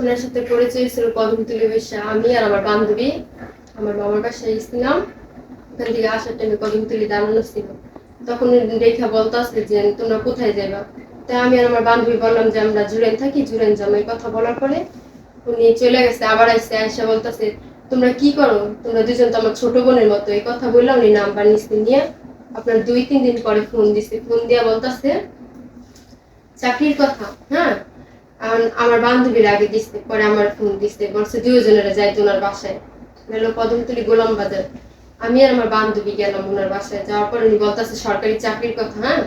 ওনার সাথে পরিচয় ছিল কদমতলি বৈশা আমি আর আমার বান্ধবী, আমার মামার বাসায় গেছিলাম ওখান থেকে আসার টাইমে কদমতলি দাঁড়ানো ছিল। তখন রেখা বলতে আসছে যে তোমরা কোথায় যাবা তাই আমি আর আমার বান্ধবী বললাম যে আমরা জুরেন থাকি জুরেন এই কথা বলার পরে উনি চলে গেছে, আবার আসছে আয়সা বলতেছে, তোমরা কি করো? তোমরা দুজন তো আমার ছোট বোনের মতো। এই কথা বললাম, উনি নাম্বার নিচ্ছে নিয়ে আপনার দুই, তিন দিন পরে ফোন দিছে। ফোন দিয়া বলতেছে, চাকরির কথা হ্যাঁ? আমার বান্ধবীর আগে দিচ্ছে পরে আমার ফোন দিচ্ছে বলছে দুজনেরা যাই ওনার বাসায়। গেল কদমতলি গোলাম বাজার। আমি আর আমার বান্ধবী গেলাম ওনার বাসায়, যাওয়ার পর উনি বলতেছে, সরকারি চাকরির কথা হ্যাঁ?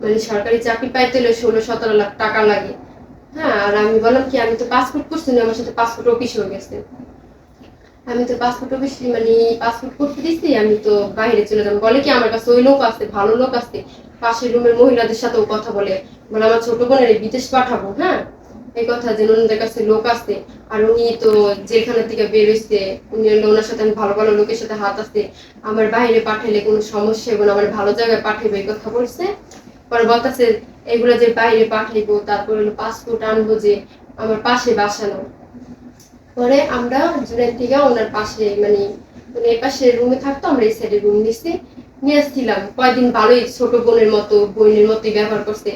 মানে সরকারি চাকরি পাইতে হলে ষোলো সতেরো লাখ টাকা লাগে। হ্যাঁ আর আমি বললাম কি, আমি তো পাসপোর্ট করছি না, আমার সাথে পাসপোর্ট অফিস হয়ে গেছে। আমি তো পাসপোর্ট অফিস মানে পাসপোর্ট করতে দিচ্ছি আমি তো বাইরে চলে যাব। বলে কি, আমার কাছে ওই লোক আছে, ভালো লোক আছে। পাশের রুমের মহিলাদের সাথেও কথা বলে বলে, আমার ছোট বোনের বিদেশ পাঠাবো হ্যাঁ? এই কথা যে ওনাদের কাছে লোক আছে, আর উনি তো যেখানে থেকে বেরোচ্ছে উনি ওনার সাথে আমি ভালো ভালো লোকের সাথে হাত আছে। আমার বাইরে পাঠাইলে কোনো সমস্যা এবং আমার ভালো জায়গায় পাঠাইবো এই কথা বলছে। পরে বলতেছে, এগুলো যে বাইরে পাঠাইবো, তারপর হলো পাসপোর্ট আনব যে আমার পাশে বাসানো পরে আমরা জুনের থেকে ওনার পাশে মানে উনি এই পাশে রুমে থাকতো, আমরা এই সাইডে রুম নিচ্ছি নিয়ে আসছিলাম। কয়দিন ভালোই ছোট বোনের মতো, বোনের মতোই ব্যবহার করছে।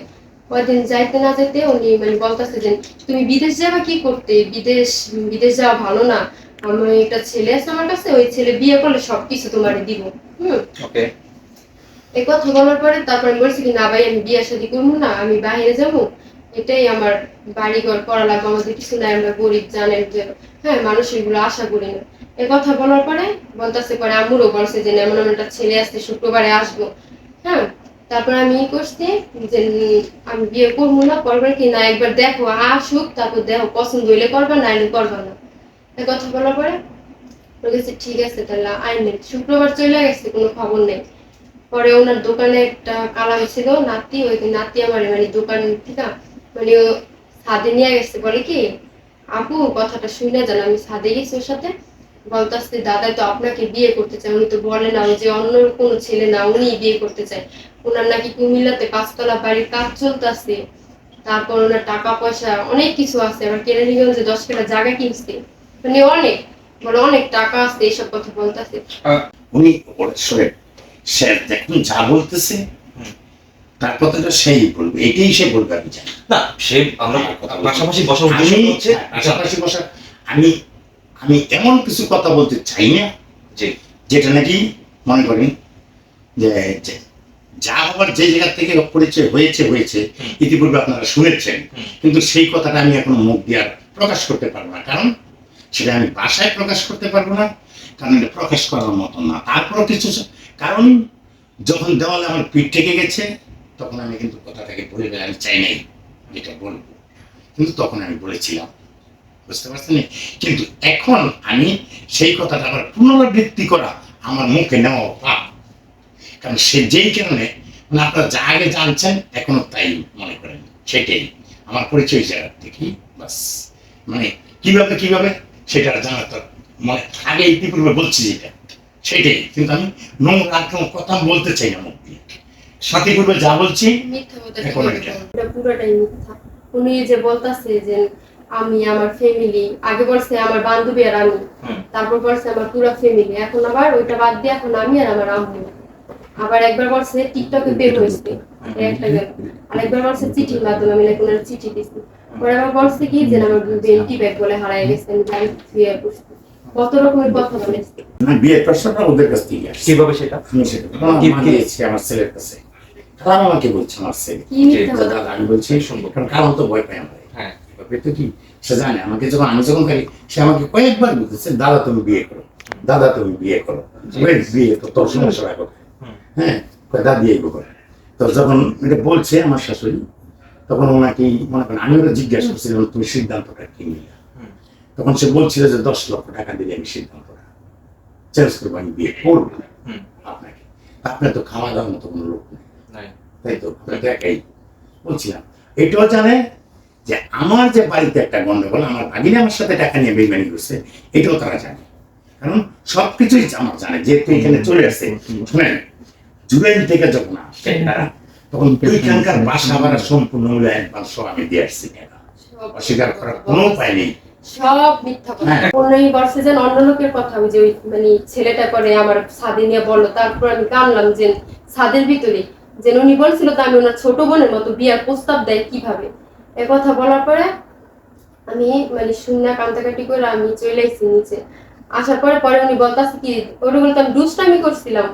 কয়দিন যাইতে না যেতে উনি মানে বলতেছে যে তুমি বিদেশ যাবা কি করতে? বিদেশ বিদেশ যাওয়া ভালো না। আমার একটা ছেলে আছে আমার কাছে ওই ছেলে বিয়ে করলে সবকিছু তোমারে দিব। হুম। ওকে। এই কথা বলার পরে তারপর আমি বলছি কি না ভাই আমি বিয়ে শাদী করব না আমি বাইরে যাব। এটাই আমার বাড়ি ঘর করা লাগবে আমাদের কিছু নাই আমরা গরিব জানেন যে হ্যাঁ মানুষ এগুলো আশা করি না। এই কথা বলার পরে বলতেছে পরে আম্মুরও বলছে যে এমন এমন একটা ছেলে আসছে শুক্রবারে আসব। হ্যাঁ তারপর আমি ই করছি যে আমি বিয়ে করব না করবার কি না, একবার দেখো, আসুক, তারপর দেখো, পছন্দ হইলে করবা, না হলে করবা না। কথা বলার পরে বলেছে ঠিক আছে, তাহলে আইন শুক্রবার চলে গেছে, কোনো খবর নেই। পরে ওনার দোকানে একটা কালাম ছিল নাতি, ওই নাতি আমার মানে দোকান থেকে মানে ছাদে নিয়ে গেছে। বলে কি, আপু, কথাটা শুনে যান, আমি ছাদে গেছি ওর সাথে। বলতেছে দাদা তো আপনাকে বিয়ে করতে চায়। উনি তো বলে না যে অন্য কোনো ছেলে না উনি বিয়ে করতে চায়। ওনার নাকি কুমিল্লাতে পাঁচতলা বাড়ির কাজ চলতেছে। তারপর ওনার টাকা পয়সা অনেক কিছু আছে। আবার কেরানীগঞ্জে দশ কেটা জায়গা কিনছে। মানে অনেক বলে অনেক টাকা আছে এইসব কথা বলতেছে। উনি শোনেন সে দেখুন যা বলতেছে। তার কথাটা সেই বলবে এটাই সে বলবে আমি জানি। না সে আমরা। পাশাপাশি বসার উদ্দেশ্য হচ্ছে হ্যাঁ, পাশাপাশি বসা আমি আমি এমন কিছু কথা বলতে চাই না যে যেটা নাকি মনে করেন যে যে হবার যে জায়গা থেকে পরিচয় হয়েছে হয়েছে ইতিপূর্বে আপনারা শুনেছেন। কিন্তু সেই কথাটা আমি এখন মুখ দিয়ে আর প্রকাশ করতে পারব না। কারণ সেটা আমি ভাষায় প্রকাশ করতে পারব না কারণ এটা প্রকাশ করার মতো না। তারপরও কিছু কারণ যখন দেওয়ালে আমার পিঠ থেকে গেছে তখন আমি কিন্তু কথাটাকে বলে আমি চাই নাই যেটা বলব। কিন্তু তখন আমি বলেছিলাম। বুঝতে পারছেন? কিন্তু এখন আমি সেই কথাটা আবার পুনরাবৃত্তি করা আমার মুখে নেওয়া পাপ। কারণ সে যেই কারণে মানে আপনারা যা আগে জানছেন এখনও তাই মনে করেন। সেটাই। আমার পরিচয় জায়গার থেকেই বাস। মানে কীভাবে কীভাবে? সেটা জানা তো মানে আগে ইতিপূর্বে বলছি যেটা। সেটাই। কিন্তু আমি নোংরা কোনো কথা বলতে চাই না মুখ দিয়ে। সাথে পূর্বে যা বলছি এখন পুরোটাই মিথ্যা। উনি যে বলতাছে যে আমি আমার ফ্যামিলি আগে বলছে আমার বান্ধবী আর আমি। তারপর বলছে আমার পুরো ফ্যামিলি এখন আবার ওইটা বাদ দিয়ে এখন আমি আর আমার আম্মু। আবার একবার বলছে টিকটকে বের হয়েছে। একটা গেল। আর একবার বলছে চিঠির মাধ্যমে আমি নাকি ওনার চিঠি দিচ্ছি পরে আবার বলছে কি যে আমার বেন্টি ব্যাগ বলে হারাই গেছে আমি বাড়ি ফিরে বসছি কত রকমের কথা বলেছে বিয়ের প্রশ্নটা ওদের কাছ থেকে আসছি। কীভাবে সেটা? সেটা আমার কি- দিয়েছে আমার ছেলের কাছে। কারণ আমাকে বলছে আমার ছেলে? দাদা আমি বলছি কারণ তো ভয় পাই আমার। হ্যাঁ তো কি? সে জানে আমাকে যখন আমি যখন খালি সে আমাকে কয়েকবার বলতেছে দাদা তুমি বিয়ে করো দাদা তুমি বিয়ে করো। বিয়ে তো তোর সমস্যা রাখো হ্যাঁ দাদি এই করে তো যখন এটা বলছে আমার শাশুড়ি তখন ওনাকে মনে করেন আমি ওরা জিজ্ঞাসা করছিলাম তুমি সিদ্ধান্তটা কি নিলে? তখন সে বলছিল যে দশ লক্ষ টাকা দিলে আমি সিদ্ধান্তটা চেঞ্জ করব আমি বিয়ে করব আপনাকে। আপনার তো খাওয়া দাওয়ার মতো কোনো লোক নেই। তাই তো আপনার একাই। বলছিলাম এটাও জানে যে আমার যে বাড়িতে একটা গন্ডগোল আমার ভাগিনী আমার সাথে টাকা নিয়ে বেইমানি করছে এটাও তারা জানে। কারণ সবকিছুই আমার জানে যেহেতু এখানে চলে আসছে শুনেন জুলাই থেকে যখন আসছে তারা তখন ওইখানকার বাসা ভাড়া সম্পূর্ণ মূল্য অ্যাডভান্স সহ আমি দিয়ে আসছি অস্বীকার করার কোনো উপায় নেই। সব মিথ্যা কথা। হ্যাঁ। পনেরোই বর্ষে যেন অন্য লোকের কথা ওই যে ওই মানে ছেলেটা করে আমার ছাদে নিয়ে বলল তারপর আমি কানলাম যে ছাদের ভিতরে যে উনি বলছিল তো আমি ওনার ছোট বোনের মতো বিয়ার প্রস্তাব দেয় কীভাবে? এ কথা বলার পরে আমি মানে শূন্য কান্দাকাটি করে আমি চলে এসেছি নিচে। আসার পরে পরে উনি বলতাছে কি ওটা বলতে আমি দুষ্টামি করছিলাম।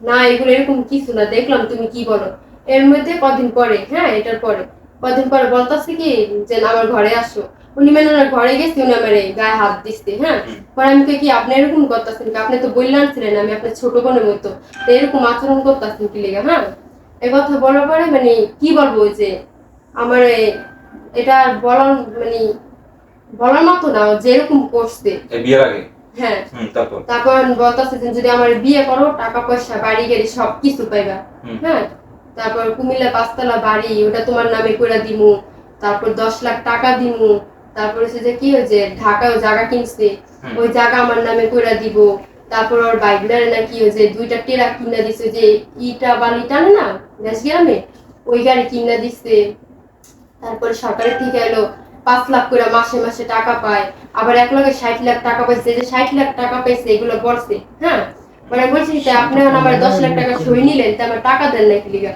না, এগুলো এরকম কিছু না, দেখলাম তুমি কি বলো। এর মধ্যে কদিন পরে হ্যাঁ এটার পরে। কদিন পরে বলতাছে কি, যে আমার ঘরে আসো। উনি মানে ওনার ঘরে গেছে, উনি আমার গায়ে হাত দিচ্ছে হ্যাঁ। পরে আমি কি, আপনি এরকম করতেছেন কি? আপনি তো বললেন ছিলেন আমি আপনার ছোট বোনের মতো। তো এরকম আচরণ করতেছেন কি লেগে হ্যাঁ। এ কথা বলার পরে মানে কি বলব যে, আমার এটা বলার মানে বলার মতো না যেরকম করছে। এই বিয়ের আগে? হ্যাঁ। তারপর? তারপর বলতেছে যে যদি আমার বিয়ে করো টাকা পয়সা বাড়ি গাড়ি সব কিছু পাইবা হ্যাঁ? তারপর কুমিল্লা পাঁচতলা বাড়ি ওটা তোমার নামে করে দিমু। তারপর দশ লাখ টাকা দিমু। তারপর হচ্ছে যে কি হয়েছে? ঢাকায় জায়গা কিনছে। ওই জায়গা আমার নামে করে দিব। তারপর ওর বাইকটারে না কি হয়েছে দুইটা টেরা কিনা দিছে যে ইটা বালি টানে না গ্যাস গ্রামে ওই গাড়ি কিনা দিচ্ছে তারপরে সরকারের থেকে এলো, পাঁচ লাখ করে মাসে মাসে টাকা পায়, আবার এক লগে ষাট লাখ টাকা পাইছে, যে ষাট লাখ টাকা পাইছে, এগুলো বলছে হ্যাঁ? মানে বলছি যে, আপনি আমার দশ লাখ টাকা সই নিলেন, তা আমার টাকা দেন নাকি লিগা?